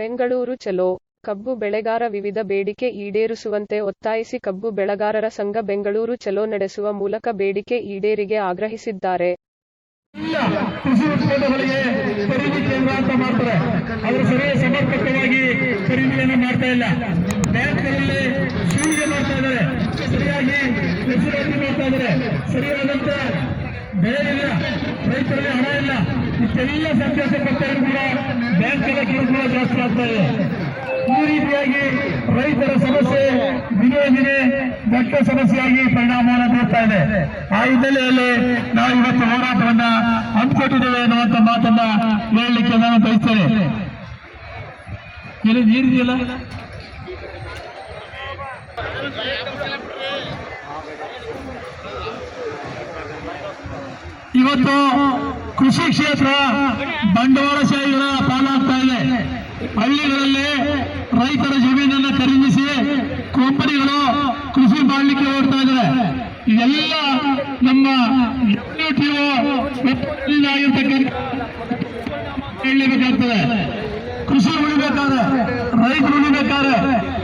ಬೆಂಗಳೂರು ಚಲೋ. ಕಬ್ಬು ಬೆಳೆಗಾರ ವಿವಿಧ ಬೇಡಿಕೆ ಈಡೇರಿಸುವಂತೆ ಒತ್ತಾಯಿಸಿ ಕಬ್ಬು ಬೆಳೆಗಾರರ ಸಂಘ ಬೆಂಗಳೂರು ಚಲೋ ನಡೆಸುವ ಮೂಲಕ ಬೇಡಿಕೆ ಈಡೇರಿಗೆ ಆಗ್ರಹಿಸಿದ್ದಾರೆ. ಕೃಷಿ ಉತ್ಪನ್ನಗಳಿಗೆ ಖರೀದಿ ಕೇಂದ್ರ ಅಂತ ಮಾಡ್ತಾರೆ. ಅವರು ಸರಿಯಾಗಿ ಸಮರ್ಪಕವಾಗಿ ಖರೀದಿಯನ್ನು ಮಾಡ್ತಾ ಇಲ್ಲ. ಬ್ಯಾಂಕ್ಗಳಲ್ಲಿ ಸೂರ್ಯ ಮಾಡ್ತಾ ಇದ್ದಾರೆ. ಸರಿಯಾಗಿ ಮಾಡ್ತಾ ಇದ್ದಾರೆ. ಸರಿಯಾದಂತ ಬೆಳೆ ಇಲ್ಲ ರೈತರಿಗೆ ಹಣ ಇಲ್ಲ. ಇಷ್ಟೆಲ್ಲ ಸಂದೇಶ ಕೊಟ್ಟರು ಕೂಡ ಬ್ಯಾಂಕ್ಗಳ ಕಿರುಕುಳ ಜಾಸ್ತಿ ಆಗ್ತಾ ಇದೆ. ಈ ರೀತಿಯಾಗಿ ರೈತರ ಸಮಸ್ಯೆ ದಿನೇ ದಿನೇ ದೊಡ್ಡ ಸಮಸ್ಯೆಯಾಗಿ ಪರಿಣಾಮವನ್ನು ಬೀರ್ತಾ ಇದೆ. ಆ ಹಿನ್ನೆಲೆಯಲ್ಲಿ ನಾವು ಇವತ್ತು ಹೋರಾಟವನ್ನ ಹಮ್ಮಿಕೊಟ್ಟಿದ್ದೇವೆ ಅನ್ನುವಂತ ಮಾತನ್ನ ಹೇಳಲಿಕ್ಕೆ ನಾನು ಬಯಸ್ತೇನೆ. ಇಲ್ಲಿ ನೀರಿದೆಯಲ್ಲ ಇವತ್ತು ಕೃಷಿ ಕ್ಷೇತ್ರ ಬಂಡವಾಳಶಾಹಿಗಳ ಪಾಲಾಗ್ತಾ ಇದೆ. ಹಳ್ಳಿಗಳಲ್ಲಿ ರೈತರ ಜಮೀನನ್ನು ಖರೀದಿಸಿ ಕಂಪನಿಗಳು ಕೃಷಿ ಮಾಡಲಿಕ್ಕೆ ಹೋಗ್ತಾ ಇದ್ದಾರೆ. ಇದೆಲ್ಲ ನಮ್ಮ ಹೇಳಬೇಕಾಗ್ತದೆ ಕೃಷಿ ಉಳಿಬೇಕಾದ್ರೆ ರೈತರು ಉಳಿಬೇಕಾದ್ರೆ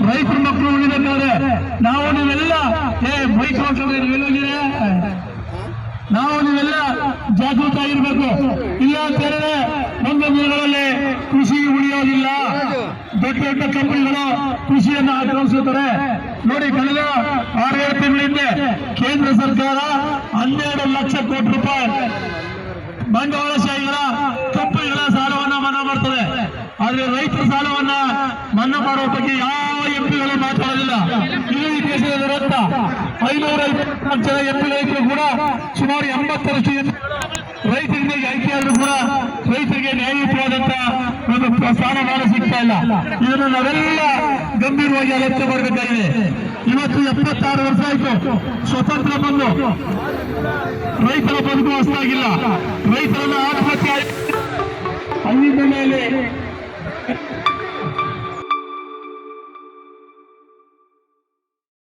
ರೈತರ ಮಕ್ಕಳು ಉಳಿಬೇಕಾದ್ರೆ ನಾವು ನೀವೆಲ್ಲ ಏ ಬೈಕ್ ಹೋಗ್ತದೆ ನಾವು ನೀವೆಲ್ಲ ಆಗಿರ್ಬೇಕು. ಇಲ್ಲ ಅಂತೇಳಿದ್ರೆ ನಮ್ಮ ಊರುಗಳಲ್ಲಿ ಕೃಷಿ ಉಳಿಯೋದಿಲ್ಲ. ದೊಡ್ಡ ದೊಡ್ಡ ಕಂಪನಿಗಳು ಕೃಷಿಯನ್ನು ಆಕ್ರಮಿಸುತ್ತಾರೆ. ನೋಡಿ, ಕಳೆದ ಆರೇಳು ತಿಂಗಳಿಂದ ಕೇಂದ್ರ ಸರ್ಕಾರ ಹನ್ನೆರಡು ಲಕ್ಷ ಕೋಟಿ ರೂಪಾಯಿ ಬಂಡವಾಳಶಾಹಿಗಳ ಕಂಪನಿಗಳ ಸಾಲವನ್ನ ಮನ್ನಾ ಮಾಡ್ತದೆ. ಆದ್ರೆ ರೈತರ ಸಾಲವನ್ನ ಮನ್ನಾ ಮಾಡುವ ಬಗ್ಗೆ ಯಾವ ಎಂಪಿಗಳು ಮಾತಾಡೋದಿಲ್ಲ. ಇದು ಈ ದೇಶದ ರಕ್ತ ಐನೂರ ಐವತ್ತು ಜನ ಎಂಪಿಗಳಿದ್ರು ಕೂಡ ಸುಮಾರು ಎಂಬತ್ತರಷ್ಟು ರೈತರಿಗೆ ಆಯ್ಕೆ ಆದರೂ ಕೂಡ ರೈತರಿಗೆ ನ್ಯಾಯಯುತವಾದಂತ ಒಂದು ಸ್ಥಾನಮಾನ ಸಿಗ್ತಾ ಇಲ್ಲ. ಇದನ್ನು ನಾವೆಲ್ಲ ಗಂಭೀರವಾಗಿ ಆಲೋಚನೆ ಮಾಡಬೇಕಾಗಿದೆ. ಇವತ್ತು ಎಪ್ಪತ್ತಾರು ವರ್ಷ ಆಯ್ತು. ಸ್ವತಂತ್ರ ಬಂದು ರೈತರ ಬದುಕು ಅಷ್ಟಾಗಿಲ್ಲ ರೈತರನ್ನ ಆತ್ಮಹತ್ಯೆ ಅಲ್ಲಿಂದ ಮೇಲೆ